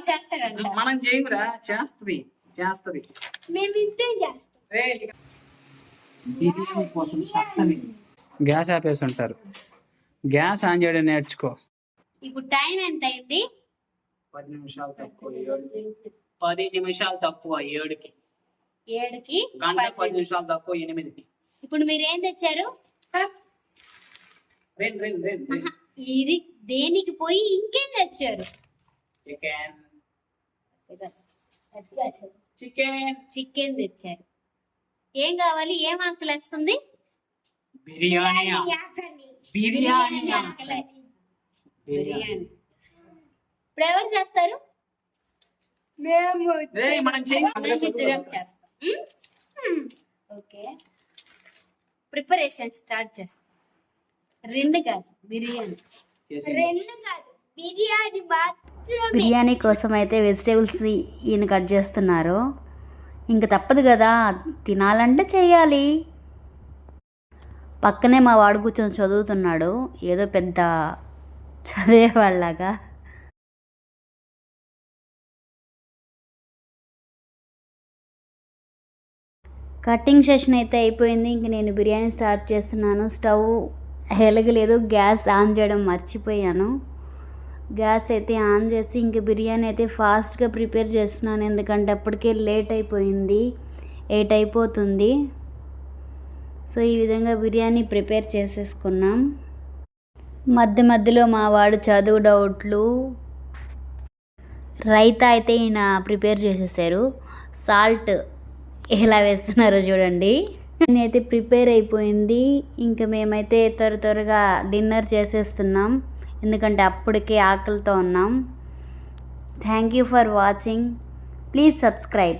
వాడు చేస్తాడంట మనం చేయమురా చేస్తది చేస్తది. మేము ఇద్దరం చేస్తాం బిర్యానీ కోసం కష్టమే గ్యాస్ ఆపేసి ఉంటారు గ్యాస్ ఆన్ చేయడం నేర్చుకో. ఇప్పుడు టైం ఎంత అయింది? పది నిమిషాలు తక్కువ పది నిమిషాలు తక్కువ ఏడుకి. ఏడుకి గంట పది నిమిషాలు తక్కువ ఎనిమిదికి. ఇప్పుడు మీరు ఏం తెచ్చారు? రెండు రెండు రెండు ఆహా, ఇది దేనికి పోయి ఇంకేం తెచ్చారు? చికెన్ చికెన్ చికెన్ తెచ్చారు. ఏం కావాలి? ఏం ఆకలి వేస్తుంది బిర్యానీ బిర్యానీ. బిర్యానీ ఇప్పుడు ఎవరు చేస్తారు? మేము రేయ్, మనం చేయం. మనం ఇద్దరం చేస్తాం? ఓకే. ప్రిపరేషన్ స్టార్ట్ చేస్తాం. రెండు కాదు బిర్యానీ. రెండు కాదు బిర్యానీ మాత్రమే బిర్యానీ కోసం అయితే వెజిటేబుల్స్ ఈయన కట్ చేస్తున్నారు. ఇంక తప్పదు కదా తినాలంటే చేయాలి పక్కనే మా వాడు కూర్చొని చదువుతున్నాడు. ఏదో పెద్ద చదివేవాళ్ళగా కటింగ్ సెషన్ అయితే అయిపోయింది. ఇంక నేను బిర్యానీ స్టార్ట్ చేస్తున్నాను. స్టవ్ ఎలగలేదు గ్యాస్ ఆన్ చేయడం మర్చిపోయాను. గ్యాస్ అయితే ఆన్ చేసి ఇంక బిర్యానీ అయితే ఫాస్ట్గా ప్రిపేర్ చేస్తున్నాను. ఎందుకంటే అప్పటికే లేట్ అయిపోయింది. ఎయిట్ అయిపోతుంది. సో ఈ విధంగా బిర్యానీ ప్రిపేర్ చేసేసుకున్నాం. మధ్య మధ్యలో మా వాడు చదువు డౌట్లు. రైతా అయితే ఈయన ప్రిపేర్ చేసేసారు. సాల్ట్ ఎలా వేస్తున్నారో చూడండి. నేనైతే ప్రిపేర్ అయిపోయింది. ఇంకా మేమైతే త్వర త్వరగా డిన్నర్ చేసేస్తున్నాం. ఎందుకంటే అప్పటికే ఆకలితో ఉన్నాం. Thank you for watching please subscribe